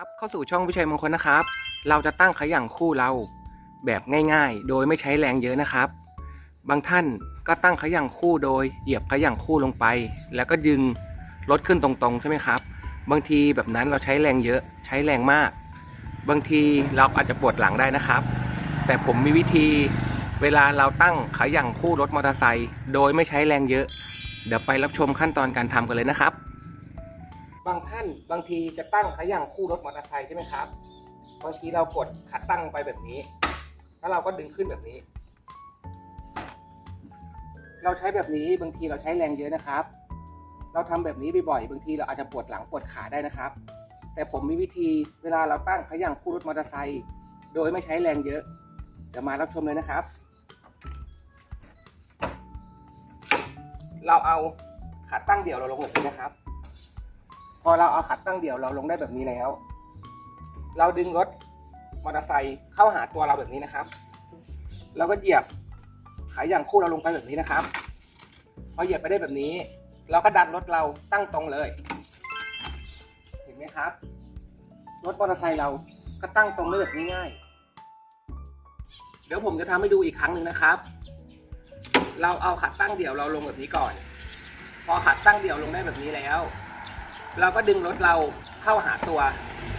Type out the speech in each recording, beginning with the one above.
ครับเข้าสู่ช่องวิชัยมงคลนะครับ เราจะตั้งขย่งคู่เราแบบง่ายๆ โดยไม่ใช้แรงเยอะนะครับ บางท่านก็ตั้งขย่งคู่โดยเหยียบขย่งคู่ลงไป แล้วก็ดึงรถขึ้นตรงๆใช่ไหมครับ บางทีแบบนั้นเราใช้แรงเยอะใช้แรงมาก บางทีเราอาจจะปวดหลังได้นะครับ แต่ผมมีวิธีเวลาเราตั้งขย่งคู่รถมอเตอร์ไซค์โดยไม่ใช้แรงเยอะ เดี๋ยวไปรับชมขั้นตอนการทำกันเลยนะครับ บางท่านบางทีจะตั้งขย่งคู่รถมอเตอร์ไซค์ใช่ไหมครับ บางทีเรากดขาตั้งไปแบบนี้ แล้วเราก็ดึงขึ้นแบบนี้ เราใช้แบบนี้บางทีเราใช้แรงเยอะนะครับ เราทำแบบนี้บ่อยๆบางทีเราอาจจะปวดหลังปวดขาได้นะครับ แต่ผมมีวิธีเวลาเราตั้งขย่งคู่รถมอเตอร์ไซค์โดยไม่ใช้แรงเยอะเดี๋ยวมารับชมเลยนะครับ เราเอาขาตั้งเดี่ยวเราลงแบบนี้นะครับ อเราเอาขาตั้งเดี่ยวเราลงได้แบบนี้แล้ว เราดึงรถมอเตอร์ไซค์เข้าหาตัวเราแบบนี้นะครับ เราก็เหยียบขาอย่างคู่เราลงไปแบบนี้นะครับ พอเหยียบไปได้แบบนี้ เราก็ดันรถเราตั้งตรงเลย เห็นไหมครับ รถมอเตอร์ไซค์เราก็ตั้งตรงได้แบบง่ายๆเดี๋ยวผมจะทำให้ดูอีกครั้งหนึ่งนะครับ เราเอาขาตั้งเดี่ยวเราลงแบบนี้ก่อน พอขาตั้งเดี่ยวลงได้แบบนี้แล้ว เราก็ดึงรถเราเข้าหาตัว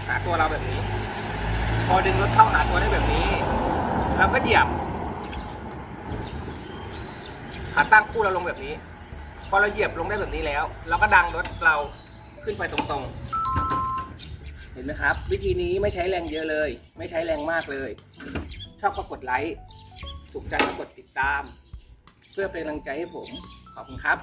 หาตัวเราแบบนี้ พอดึงรถเข้าหาตัวได้แบบนี้ เราก็เหยียบขาตั้งคู่เราลงแบบนี้ พอเราเหยียบลงได้แบบนี้แล้ว เราก็ดังรถเราขึ้นไปตรงๆ เห็นไหมครับ วิธีนี้ไม่ใช้แรงเยอะเลย ไม่ใช้แรงมากเลย ชอบก็กดไลค์ถูกใจก็กดติดตาม เพื่อเป็นกำลังใจให้ผม ขอบคุณครับ